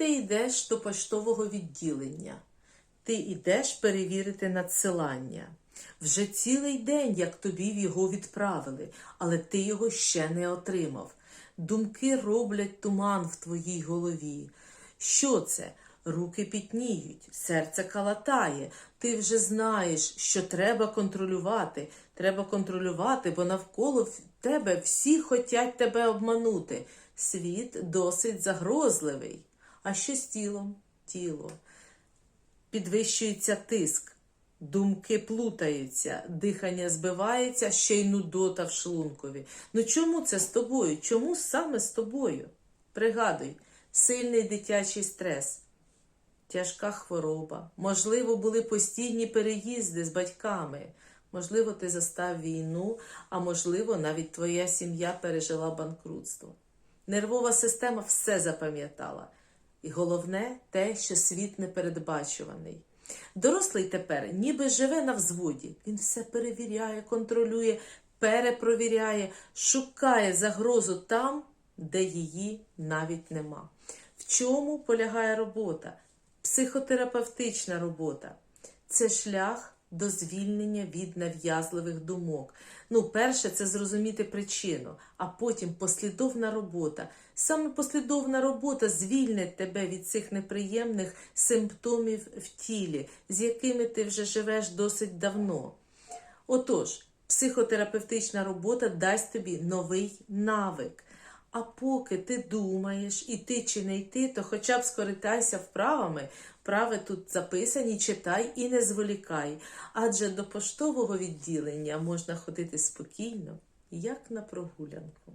Ти йдеш до поштового відділення. Ти йдеш перевірити надсилання. Вже цілий день, як тобі його відправили, але ти його ще не отримав. Думки роблять туман в твоїй голові. Що це? Руки пітніють, серце калатає. Ти вже знаєш, що треба контролювати. Треба контролювати, бо навколо тебе всі хотять тебе обманути. Світ досить загрозливий. А що з тілом? Тіло. Підвищується тиск, думки плутаються, дихання збивається, ще й нудота в шлункові. Ну чому це з тобою? Чому саме з тобою? Пригадуй, сильний дитячий стрес, тяжка хвороба, можливо, були постійні переїзди з батьками. Можливо, ти застав війну, а можливо, навіть твоя сім'я пережила банкрутство. Нервова система все запам'ятала. І головне те, що світ непередбачуваний. Дорослий тепер ніби живе на взводі. Він все перевіряє, контролює, перепровіряє, шукає загрозу там, де її навіть нема. В чому полягає робота? Психотерапевтична робота. Це шлях до звільнення від нав'язливих думок. Ну, перше, це зрозуміти причину, а потім послідовна робота. Саме послідовна робота звільнить тебе від цих неприємних симптомів в тілі, з якими ти вже живеш досить давно. Отож, психотерапевтична робота дасть тобі новий навик. А поки ти думаєш, іти чи не йти, то хоча б скоритайся вправами. Вправи тут записані, читай і не зволікай. Адже до поштового відділення можна ходити спокійно, як на прогулянку.